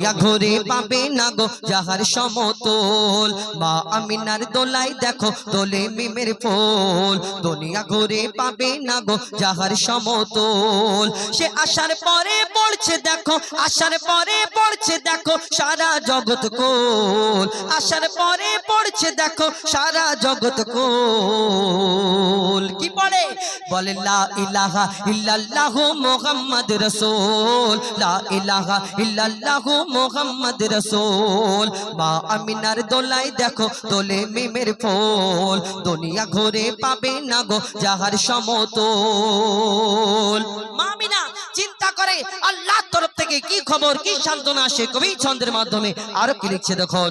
ইয়া ঘুরে পাবে না গো যাহার সমতল। বা আমিনার দোলাই দেখো দোলে মিমের ফুল। দুনিয়া ঘুরে পাবে না গো যাহার সমতল। সে আসার পরে পড়ছে দেখো, আসার পরে পড়ছে দেখো, সারা জগৎ কোল। আসার পরে পড়ছে দেখো, সারা জগৎ কোল। কি পড়ে? বলে, লা ইলাহা ইল্লাল্লাহু মুহাম্মদ রাসূল। লা ইলাহা ইল্লাল্লাহু মুহাম্মদ রাসূল। মা আমিনার দোলাই দেখো, দোলে মিমের ফুল। দুনিয়া ঘুরে পাবে না গো, যাহার সমতল। মা আমিনা চিন্তা করে। আল্লাহর তরফ থেকে কি খবর, কি সান্ত্বনা আসে কবি ছন্দের মাধ্যমে। আরও কি লিখছে দেখুন।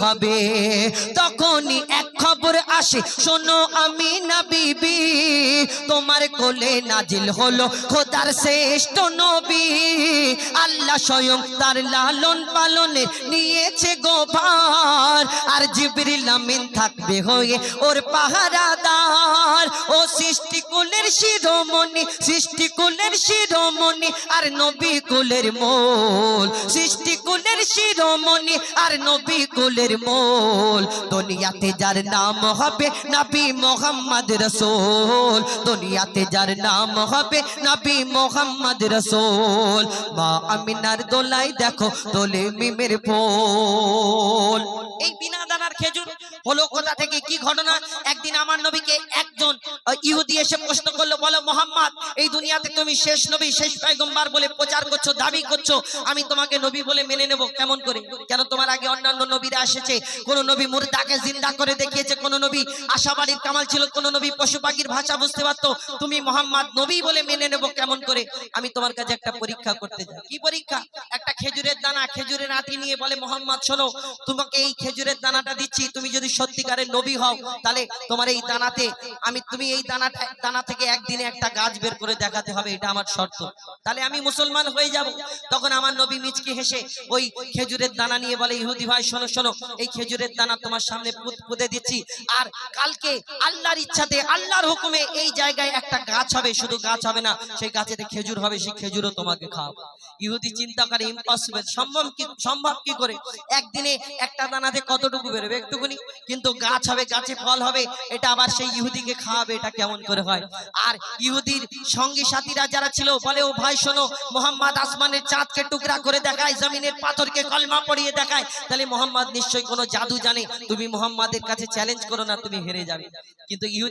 হবে। তখনই এক খবর আসে, শোনো আমি না বিবি, তোমার কোলে নাজিল হলো খোদার শ্রেষ্ঠ নবী। আল্লাহ স্বয়ং তার লালন পালনে নিয়েছে গোভার আর জিবরিল আমিন থাকবে হয়ে ওর পাহারাদার। ও সৃষ্টি কুলের শিরোমণি সৃষ্টি কুলের শিরোমণি আর নবী কুলের মোল। সৃষ্টি কুলের শিরোমণি আর নবী কুলের মোল। দুনিয়াতে যার নাম হবে নবী মোহাম্মদ রসুল। দুনিয়াতে যার নাম হবে নবী মোহাম্মদ রসুল। মা আমিনার দোলাই দেখো দোলে মিমের পোল। এই বিনা খেজুর হলো কোথা থেকে? কি ঘটনা? একদিন আমার নবীকে একজন ইহুদি এসে প্রশ্ন করল, বলো, মোহাম্মদ, এই দুনিয়াতে তুমি শেষ নবী, শেষ পয়গম্বর বলে প্রচার করছ, দাবি করছ, আমি তোমাকে নবী বলে মেনে নেব কেমন করে? কেন তোমার আগে অন্যান্য নবীরা এসেছে? কোন নবী মুর্দাকে জিন্দা করে দেখিয়েছে, কোন নবী আশাবাড়ির কামাল ছিল, কোন নবী পশু পাখির ভাষা বুঝতে পারতো। তুমি মোহাম্মদ নবী বলে মেনে নেব কেমন করে? আমি তোমার কাছে একটা পরীক্ষা করতে যাই। কি পরীক্ষা? একটা খেজুরের দানা, খেজুরের আটি নিয়ে বলে, মোহাম্মদ, শোনো, তোমাকে এই খেজুরের দানাটা দিচ্ছি, তুমি যদি সত্যিকারের নবী হও, তাহলে তোমার এই দানাতে আমি, তুমি এই দানাটা দানা থেকে একদিনে একটা গাছ বের করে দেখাতে হবে, এটা আমার শর্ত। তাহলে আমি মুসলমান হয়ে যাব। তখন আমার নবী মিচকে হেসে ওই খেজুরের দানা নিয়ে বলে, ইহুদি ভাই, শোনো শোনো, এই খেজুরের দানা তোমার সামনে পুত- পুঁতে দিচ্ছি। আর কালকে আল্লাহর ইচ্ছাতে, আল্লাহর হুকুমে এই জায়গায় একটা গাছ হবে, শুধু গাছ হবে না, সেই গাছেতে খেজুর হবে, সেই খেজুরও তোমাকে খাওয়াবো। ইহুদি চিন্তা করে, ইম্পসিবল, সম্ভব কি সম্ভব কি করে? একদিনে একটা দানাতে কতটুকু বেরোবে? একটুকুনি কিন্তু গাছ হবে, গাছে ফল হবে, এটা আবার সেই ইহুদিকে খাওয়াবে, এটা কেমন করে হয়? আর ইহুদির সঙ্গী সাথীরা যারা ছিল, বলে, ও ভাই, শোনো, মোহাম্মদ আসমানের চাঁদকে টুকরা করে দেখায়, জমিনের পাথরকে কলমা পড়িয়ে দেখায়। তাহলে মোহাম্মদ নিশ্চয়ই কোনো জাদু জানে। তুমি মোহাম্মদের কাছে চ্যালেঞ্জ করো না, তুমি হেরে যাবে। কিন্তু ইহুদি